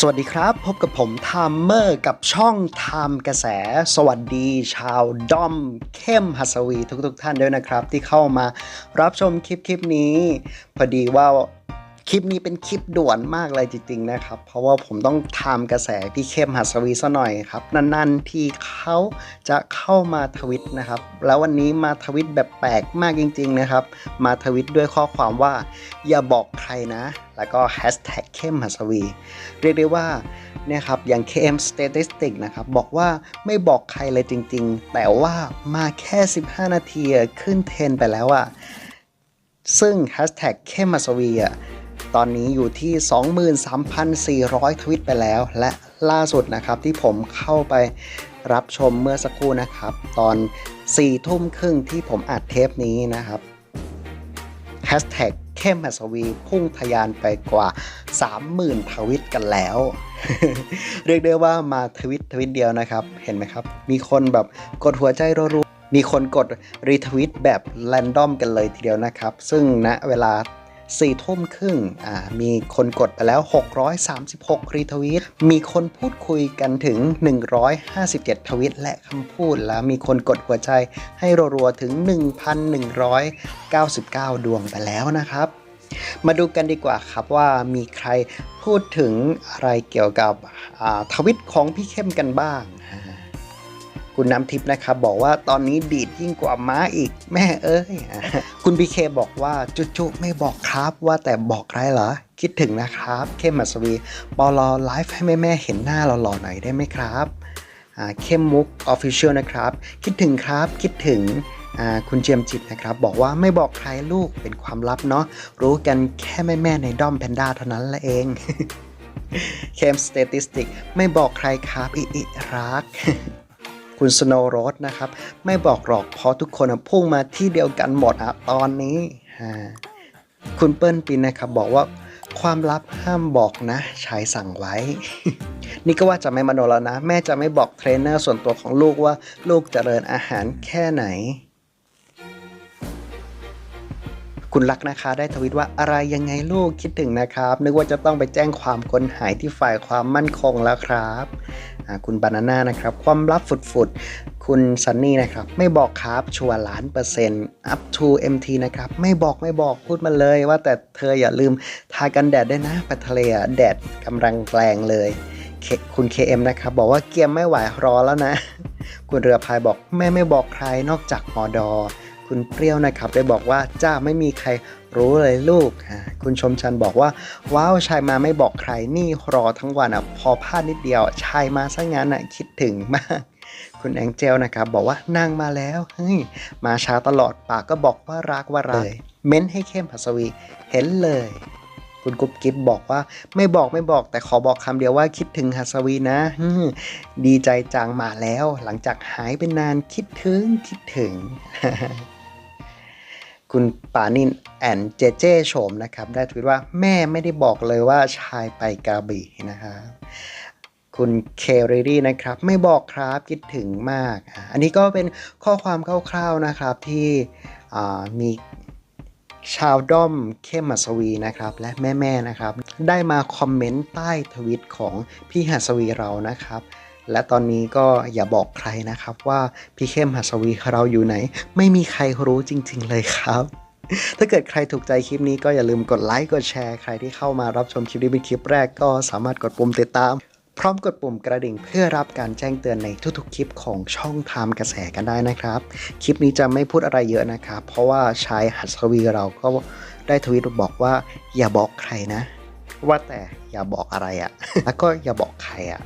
สวัสดีครับ พบกับผมไทม์เมอร์กับช่องไทม์กระแส สวัสดีชาวดอมเข้มหัสวีทุกๆทท่านด้วยนะครับ ที่เข้ามารับชมคลิปคลิปนี้ พอดีว่า คลิปนี้เป็นคลิปด่วนมากเลยจริงๆนะครับ เพราะว่าผมต้องไทม์กระแสพี่เข้มหัสวีซะหน่อยครับนานๆที่เขาจะเข้ามาทวิตนะครับ แล้ววันนี้มาทวิตแบบแปลกมากจริง ๆนะครับ มาทวิตด้วยข้อความว่า อย่าบอกใครนะ แล้วก็แฮชแท็กเข้มหัสวี เรียกได้ว่าเนี่ยครับอย่าง KM Statistic นะครับ บอกว่าไม่บอกใครเลยจริง ๆ แต่ว่ามาแค่ 15 นาทีขึ้นเทรนไปแล้วอะซึ่ง Hashtag เข้มหัสวีอะ ตอนนี้อยู่ที่ 23,400 ทวิตไปแล้ว และล่าสุดนะครับที่ผมเข้าไปรับชมเมื่อสักครู่นะครับ ตอน 4 ทุ่มครึ่งที่ผมอัดเทปนี้นะครับแฮชแท็กเข้มหัสวีพุ่งทะยานไปกว่า 30,000 ทวิตกันแล้ว เรียกได้ว่ามาทวิตทวิตเดียวนะครับ เห็นไหมครับ มีคนแบบกดหัวใจรัวๆมีคนกดรีทวิตแบบแรนดอมกันเลยทีเดียวนะครับ ซึ่งณเวลา 4ทุ่มครึ่งมีคนกดไปแล้ว 636 รีทวิตมีคนพูดคุยกันถึง 157 ทวิตและคำพูด แล้วมีคนกดหัวใจให้รัวๆ ถึง 1,199 ดวงไปแล้วนะครับ มาดูกันดีกว่าครับว่ามีใครพูดถึงอะไรเกี่ยวกับทวิตของพี่เข้มกันบ้าง คุณน้ำทิพย์นะครับบอกว่าตอนนี้ดีดยิ่งกว่าม้าอีกแม่เอ้ย คุณพีเคบอกว่าจุๆไม่บอกครับว่าแต่บอกใครเหรอ คิดถึงนะครับ เข้มมัสวีปอลอไลฟ์ให้แม่ๆเห็นหน้าเราหล่อๆหน่อยได้ไหมครับอ่าเข้มมุกออฟฟิเชียลนะครับ คิดถึงครับคิดถึงอ่าคุณเจียมจิตนะครับ บอกว่าไม่บอกใครลูกเป็นความลับเนาะรู้กันแค่แม่ๆในด้อมแพนด้าเท่านั้นละเองเคมสเตติสติกไม่บอกใครครับอิอิรัก คุณสโนว์โรสนะครับ ไม่บอกหรอกเพราะทุกคนพุ่งมาที่เดียวกันหมดอะตอนนี้คุณเปิ้ลปินนะครับบอกว่าความลับห้ามบอกนะชายสั่งไว้ นี่ก็ว่าจะไม่มโนแล้วนะ แม่จะไม่บอกเทรนเนอร์ส่วนตัวของลูกว่าลูกจเจริญอาหารแค่ไหน คุณรักนะคะได้ทวิตว่าอะไรยังไงลูกคิดถึงนะครับ นึกว่าจะต้องไปแจ้งความคนหายที่ฝ่ายความมั่นคงแล้วครับคุณบานาน่านะครับ ความลับฝุดๆ คุณซันนี่นะครับ ไม่บอกครับชัวร์ล้านเปอร์เซ็นต์ up to mt นะครับ ไม่บอกไม่บอกพูดมาเลยว่าแต่เธออย่าลืมทากันแดดด้วยนะไปทะเลอะแดดกำลังแรงเลยเคคุณ KM นะครับ บอกว่าเกียมไม่ไหวรอแล้วนะ คุณเรือพายบอกแม่ไม่บอกใครนอกจากมอดอ คุณเปรี้ยวนะครับได้บอกว่าจ้าไม่มีใครรู้เลยลูก คุณชมชันบอกว่า ว้าวชายมาไม่บอกใครนี่รอทั้งวันอะพอพลาดนิดเดียว ชายมาซะงั้นอะคิดถึงมาก คุณแองเจลนะครับบอกว่านางมาแล้วเฮ้ยมาช้าตลอดปากก็บอกว่ารักว่ารักเม้นให้เข้มหัสวีเห็นเลย คุณกุ๊บกิ๊บบอกว่าไม่บอกไม่บอกแต่ขอบอกคำเดียวว่าคิดถึงหัสวีนะดีใจจังมาแล้ว หลังจากหายไปนานคิดถึงคิดถึง คุณปานินแอนเจเจโฉมนะครับ ได้ทวิตว่าแม่ไม่ได้บอกเลยว่าชายไปกระบี่นะครับคุณเคเรดี้นะครับ ไม่บอกครับคิดถึงมาก อันนี้ก็เป็นข้อความคร่าวๆนะครับที่มีชาวด้อมเข้มมัสวีนะครับ และแม่ๆนะครับ ได้มาคอมเมนต์ใต้ทวิตของพี่หัสวีเรานะครับ และตอนนี้ก็อย่าบอกใครนะครับว่าพี่เข้มหัสวีเราอยู่ไหน ไม่มีใครรู้จริง ๆ เลยครับ ถ้าเกิดใครถูกใจคลิปนี้ก็อย่าลืมกดไลค์กดแชร์ใครที่เข้ามารับชมคลิปนี้เป็นคลิปแรกก็สามารถกดปุ่มติดตาม พร้อมกดปุ่มกระดิ่งเพื่อรับการแจ้งเตือนในทุกๆคลิปของช่องไทม์กระแสกันได้นะครับ คลิปนี้จะไม่พูดอะไรเยอะนะครับ เพราะว่าชายหัสวีเราก็ได้ทวิตบอกว่าอย่าบอกใครนะ ว่าแต่อย่าบอกอะไรอะ่ะ แล้วก็อย่าบอกใครอะ่ะ